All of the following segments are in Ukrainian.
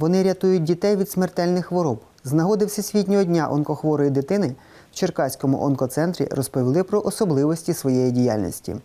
Вони рятують дітей від смертельних хвороб. З нагоди Всесвітнього дня онкохворої дитини в Черкаському онкоцентрі розповіли про особливості своєї діяльності.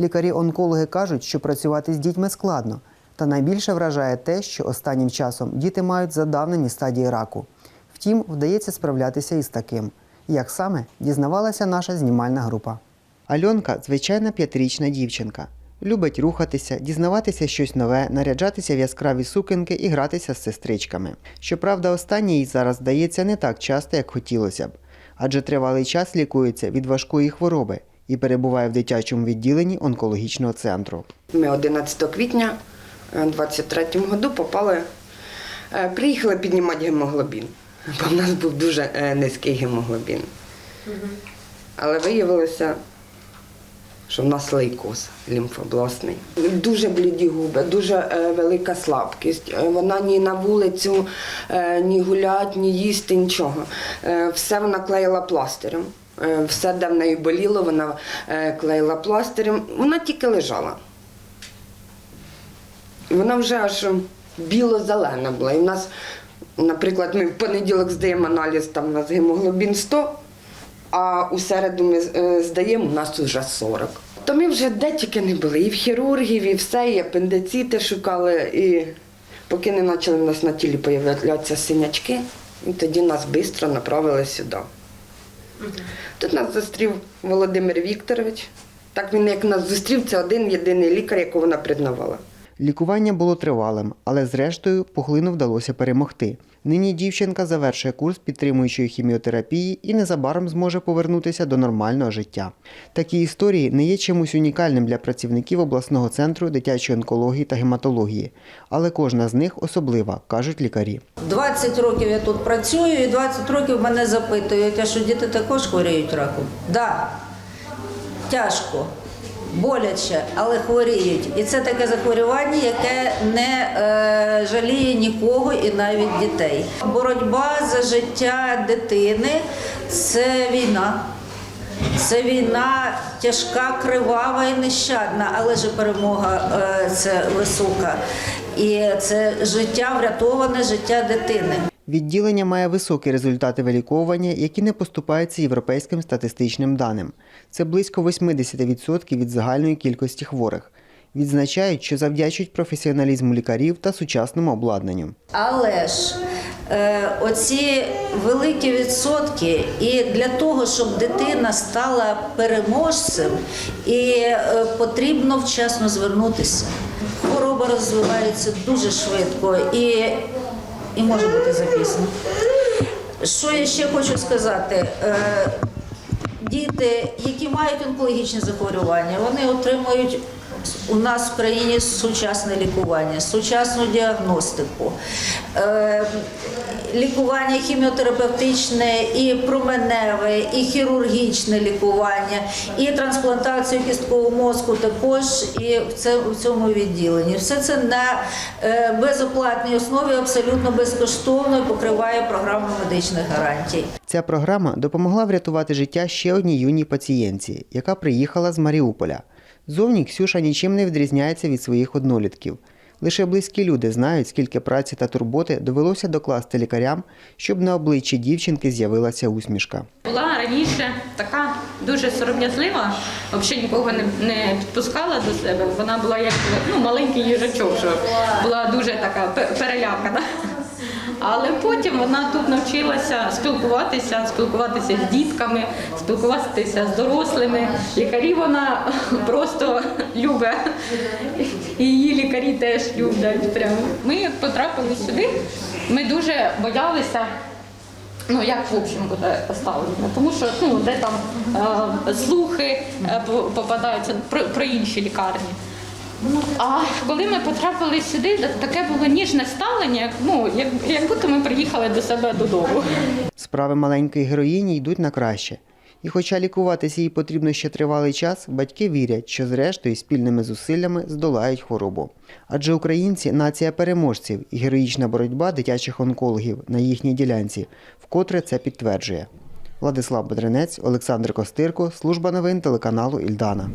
Лікарі-онкологи кажуть, що працювати з дітьми складно. Та найбільше вражає те, що останнім часом діти мають задавнені стадії раку. Втім, вдається справлятися із таким. Як саме дізнавалася наша знімальна група. Альонка звичайна п'ятирічна дівчинка. Любить рухатися, дізнаватися щось нове, наряджатися в яскраві сукенки і гратися з сестричками. Щоправда, останнє їй зараз здається не так часто, як хотілося б, адже тривалий час лікується від важкої хвороби і перебуває в дитячому відділенні онкологічного центру. Ми 11 квітня 23-му году попали, е, приїхали піднімати гемоглобін, бо в нас був дуже е, низький гемоглобін. Але виявилося, що в нас лейкоз лімфобласний. Дуже бліді губи, дуже е, велика слабкість. Е, Вона ні на вулицю, е, ні гулять, ні їсти, нічого. Все вона клеїла пластирем. Все, де в неї боліло, вона клеїла пластирем. Вона тільки лежала. Вона вже аж біло-зелена була. І в нас, наприклад, ми в понеділок здаємо аналіз, там у нас гемоглобін 100, а у середу ми е, здаємо, у нас вже 40. То ми вже де тільки не були, і в хірургів, і все, і апендицити шукали, і поки не почали в нас на тілі появлятися синячки, і тоді нас швидко направили сюди. Тут нас зустрів Володимир Вікторович. Так він як нас зустрів, це один єдиний лікар, якого вона признавала. Лікування було тривалим, але зрештою пухлину вдалося перемогти. Нині дівчинка завершує курс підтримуючої хіміотерапії і незабаром зможе повернутися до нормального життя. Такі історії не є чимось унікальним для працівників обласного центру дитячої онкології та гематології, але кожна з них особлива, кажуть лікарі. 20 років я тут працюю, і 20 років мене запитують, а що діти також хворіють раком? Так, да. тяжко, боляче, але хворіють. І це таке захворювання, яке не е, жаліє нікого і навіть дітей. Боротьба за життя дитини це війна. Це війна тяжка, кривава і нещадна, але ж перемога е, це висока. І це життя врятоване, життя дитини. Відділення має високі результати виліковування, які не поступаються європейським статистичним даним. Це близько 80% від загальної кількості хворих. Відзначають, що завдячують професіоналізму лікарів та сучасному обладнанню. Але ж е, оці великі відсотки, і для того, щоб дитина стала переможцем, і е, потрібно вчасно звернутися. Хвороба розвивається дуже швидко і, і може бути записано. Що я ще хочу сказати? Е, Діти, які мають онкологічні захворювання, вони отримують у нас в країні сучасне лікування, сучасну діагностику, е, лікування хіміотерапевтичне, і променеве, і хірургічне лікування, і трансплантацію кісткового мозку також і в цьому відділенні. Все це на е, безоплатній основі, абсолютно безкоштовно і покриває програма медичних гарантій. Ця програма допомогла врятувати життя ще одній юній пацієнтці, яка приїхала з Маріуполя. Зовні Ксюша нічим не відрізняється від своїх однолітків. Лише близькі люди знають, скільки праці та турботи довелося докласти лікарям, щоб на обличчі дівчинки з'явилася усмішка. Була раніше така дуже сором'язлива, взагалі нікого не, не підпускала до себе. Вона була як ну, маленький їжачок, що була дуже така пе- перелякана. Але потім вона тут навчилася спілкуватися, спілкуватися з дітками, спілкуватися з дорослими. Лікарі вона просто любить. І її лікарі теж люблять. Прямо. Ми потрапили сюди, ми дуже боялися. Ну, як в общем буде поставлено, тому що ну, де там е, слухи е, попадаються про, про інші лікарні. А коли ми потрапили сюди, таке було ніжне ставлення, як, ну, як, як будто ми приїхали до себе додому. Справи маленької героїні йдуть на краще. І хоча лікуватися їй потрібно ще тривалий час, батьки вірять, що зрештою спільними зусиллями здолають хворобу. Адже українці нація переможців і героїчна боротьба дитячих онкологів на їхній ділянці вкотре це підтверджує. Владислав Бедренець, Олександр Костирко, служба новин телеканалу Ільдана.